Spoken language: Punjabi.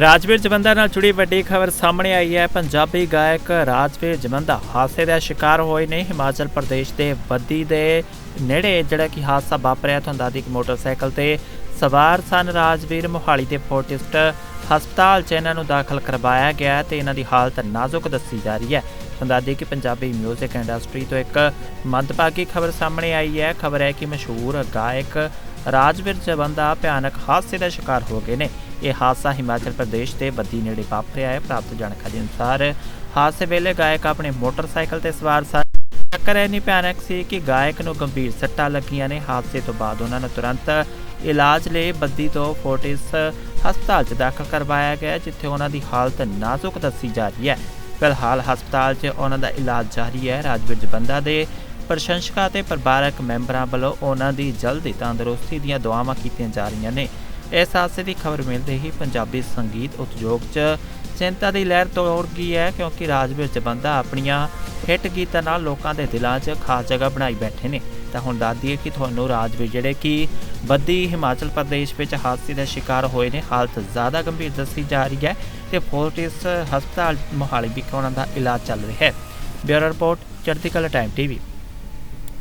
ਰਾਜਵੀਰ ਜਵੰਦਾ ਨਾਲ ਜੁੜੀ ਵੱਡੀ ਖਬਰ ਸਾਹਮਣੇ ਆਈ ਹੈ। ਪੰਜਾਬੀ ਗਾਇਕ ਰਾਜਵੀਰ ਜਵੰਦਾ ਹਾਦਸੇ ਦਾ ਸ਼ਿਕਾਰ ਹੋਏ ਨੇ। ਹਿਮਾਚਲ ਪ੍ਰਦੇਸ਼ ਦੇ ਬੱਦੀ ਦੇ ਨੇੜੇ ਜਿਹੜਾ ਕਿ ਹਾਦਸਾ ਵਾਪਰਿਆ, ਤੁਹਾਨੂੰ ਦੱਸਦੀ ਕਿ ਮੋਟਰਸਾਈਕਲ ਤੇ ਸਵਾਰ ਸਨ ਰਾਜਵੀਰ। ਮੋਹਾਲੀ ਦੇ ਫੋਰਟਿਸਟ ਹਸਪਤਾਲ 'ਚ ਇਹਨਾਂ ਨੂੰ ਦਾਖਲ ਕਰਵਾਇਆ ਗਿਆ ਤੇ ਇਹਨਾਂ ਦੀ ਹਾਲਤ ਨਾਜ਼ੁਕ ਦੱਸੀ ਜਾ ਰਹੀ ਹੈ। ਤੁਹਾਨੂੰ ਦੱਸ ਕਿ ਪੰਜਾਬੀ 뮤직 ਇੰਡਸਟਰੀ ਤੋਂ ਇੱਕ ਮੰਦਭਾਗੀ ਖਬਰ ਸਾਹਮਣੇ ਆਈ ਹੈ। ਖਬਰ ਹੈ ਕਿ ਮਸ਼ਹੂਰ ਗਾਇਕ ਰਾਜਵੀਰ ਜਵੰਦਾ ਭਿਆਨਕ ਹਾਦਸੇ ਦਾ ਸ਼ਿਕਾਰ ਹੋ ਗਏ ਨੇ। ਇਹ ਹਾਦਸਾ ਹਿਮਾਚਲ ਪ੍ਰਦੇਸ਼ ਦੇ ਬੱਦੀ ਨੇੜੇ ਵਾਪਰਿਆ ਹੈ। ਪ੍ਰਾਪਤ ਜਾਣਕਾਰੀ ਅਨੁਸਾਰ ਹਾਦਸੇ ਵੇਲੇ ਗਾਇਕ ਆਪਣੇ ਮੋਟਰਸਾਈਕਲ ਤੇ ਸਵਾਰ ਸਨ। ਟੱਕਰ ਇੰਨੀ ਭਿਆਨਕ ਸੀ ਕਿ ਗਾਇਕ ਨੂੰ ਗੰਭੀਰ ਸੱਟਾਂ ਲੱਗੀਆਂ ਨੇ। ਹਾਦਸੇ ਤੋਂ ਬਾਅਦ ਉਹਨਾਂ ਨੂੰ ਤੁਰੰਤ ਇਲਾਜ ਲਈ ਬੱਦੀ ਤੋਂ ਫੋਰਟਿਸ ਹਸਪਤਾਲ 'ਚ ਦਾਖਲ ਕਰਵਾਇਆ ਗਿਆ ਜਿੱਥੇ ਉਹਨਾਂ ਦੀ ਹਾਲਤ ਨਾਜ਼ੁਕ ਦੱਸੀ ਜਾ ਰਹੀ ਹੈ। ਫਿਲਹਾਲ ਹਸਪਤਾਲ 'ਚ ਉਹਨਾਂ ਦਾ ਇਲਾਜ ਜਾਰੀ ਹੈ। ਰਾਜਵੀਰ ਜਬੰਦਾ ਦੇ ਪ੍ਰਸ਼ੰਸਕਾਂ ਤੇ ਪਰਿਵਾਰਕ ਮੈਂਬਰਾਂ ਵੱਲੋਂ ਉਹਨਾਂ ਦੀ ਜਲਦੀ ਤੰਦਰੁਸਤੀ ਦੀਆਂ ਦੁਆਵਾਂ ਕੀਤੀਆਂ ਜਾ ਰਹੀਆਂ ਨੇ। ਇਸ ਹਾਦਸੇ ਦੀ ਖਬਰ ਮਿਲਦੇ ਹੀ ਪੰਜਾਬੀ ਸੰਗੀਤ ਉਦਯੋਗ 'ਚ ਚਿੰਤਾ ਦੀ ਲਹਿਰ ਤੋੜ ਗਈ ਹੈ ਕਿਉਂਕਿ ਰਾਜਵੀਰ ਬੰਦਾ ਆਪਣੀਆਂ ਹਿੱਟ ਗੀਤਾਂ ਨਾਲ ਲੋਕਾਂ ਦੇ ਦਿਲਾਂ 'ਚ ਖਾਸ ਜਗ੍ਹਾ ਬਣਾਈ ਬੈਠੇ ਨੇ। ਤਾਂ ਹੁਣ ਦੱਸ ਦਈਏ ਕਿ ਤੁਹਾਨੂੰ ਰਾਜਵੀਰ ਜਿਹੜੇ ਕਿ ਬੱਦੀ ਹਿਮਾਚਲ ਪ੍ਰਦੇਸ਼ ਵਿੱਚ ਹਾਦਸੇ ਦਾ ਸ਼ਿਕਾਰ ਹੋਏ ਨੇ, ਹਾਲਤ ਜ਼ਿਆਦਾ ਗੰਭੀਰ ਦੱਸੀ ਜਾ ਰਹੀ ਹੈ ਤੇ ਫੋਰਟਿਸ ਹਸਪਤਾਲ ਮੋਹਾਲੀ ਵਿਖੇ ਉਹਨਾਂ ਦਾ ਇਲਾਜ ਚੱਲ ਰਿਹਾ ਹੈ। ਬਿਊਰੋ ਰਿਪੋਰਟ, ਚੜ੍ਹਦੀ ਕਲਾ ਟਾਈਮ ਟੀਵੀ।